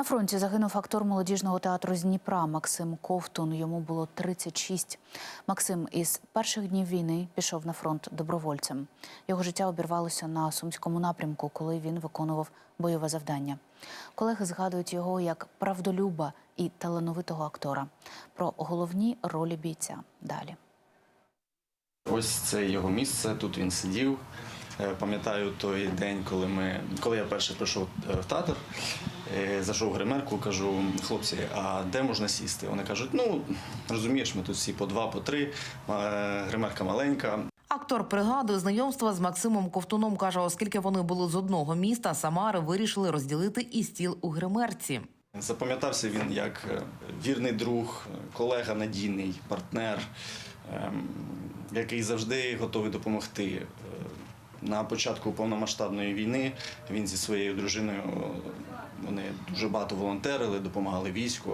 На фронті загинув актор молодіжного театру з Дніпра Максим Ковтун. Йому було 36. Максим із перших днів війни пішов на фронт добровольцем. Його життя обірвалося на сумському напрямку, коли він виконував бойове завдання. Колеги згадують його як правдолюба і талановитого актора. Про головні ролі бійця далі. Ось це його місце. Тут він сидів. Е, Пам'ятаю той день, коли ми, коли я перший прийшов е, в театр, е, зайшов в гримерку, кажу, хлопці, а де можна сісти? Вони кажуть, ну розумієш, ми тут всі по два, по три, гримерка маленька. Актор пригадує знайомства з Максимом Ковтуном. каже, оскільки вони були з одного міста, Самари вирішили розділити і стіл у гримерці. Запам'ятався він як вірний друг, колега надійний, партнер, ем, який завжди готовий допомогти. На початку повномасштабної війни він зі своєю дружиною вони дуже багато волонтерили, допомагали війську.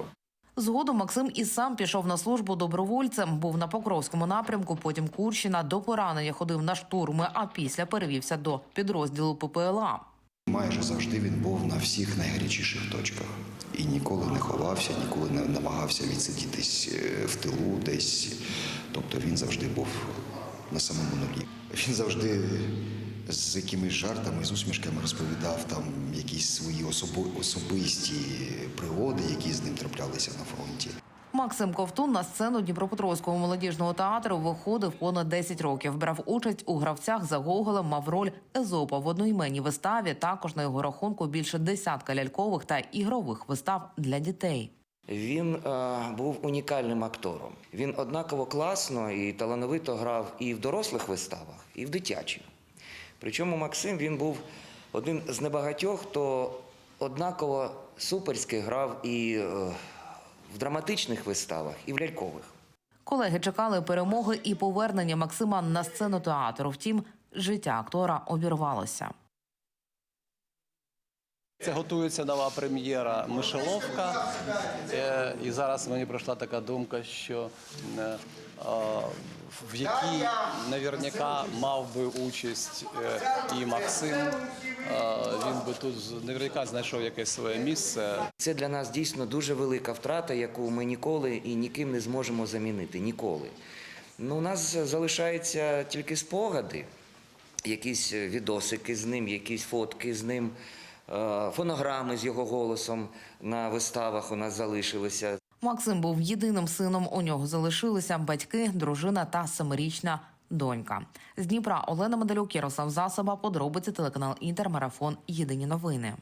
Згодом Максим і сам пішов на службу добровольцем. Був на Покровському напрямку, потім Курщина. До поранення ходив на штурми, а після перевівся до підрозділу ППЛА. Майже завжди він був на всіх найгарячіших точках і ніколи не ховався, ніколи не намагався відсидітись е, в тилу десь. Тобто він завжди був на самому нулі. Він завжди з якимись жартами, з усмішками розповідав там якісь свої особи- особисті пригоди, які з ним траплялися на фронті. Максим Ковтун на сцену Дніпропетровського молодіжного театру виходив понад 10 років. Брав участь у гравцях за Гоголем, мав роль Езопа в одноіменній виставі. Також на його рахунку більше десятка лялькових та ігрових вистав для дітей. Він е, був унікальним актором. Він однаково класно і талановито грав і в дорослих виставах, і в дитячих. Причому Максим він був один з небагатьох, хто однаково суперськи грав і е, в драматичних виставах, і в лялькових. Колеги чекали перемоги і повернення Максима на сцену театру. Втім, життя актора обірвалося. Це готується нова прем'єра Мишеловка. Е, І зараз мені прийшла така думка, що е, в якій наверняка мав би участь е, і Максим. Він би тут наверняка знайшов якесь своє місце. Це для нас дійсно дуже велика втрата, яку ми ніколи і ніким не зможемо замінити. Ніколи. Ну, у нас залишаються тільки спогади, якісь відосики з ним, якісь фотки з ним, фонограми з його голосом на виставах у нас залишилися. Максим був єдиним сином. У нього залишилися батьки, дружина та семирічна донька. З Дніпра Олена Медалюк, Ярослав Засоба, подробиці телеканал Інтермарафон. Єдині новини.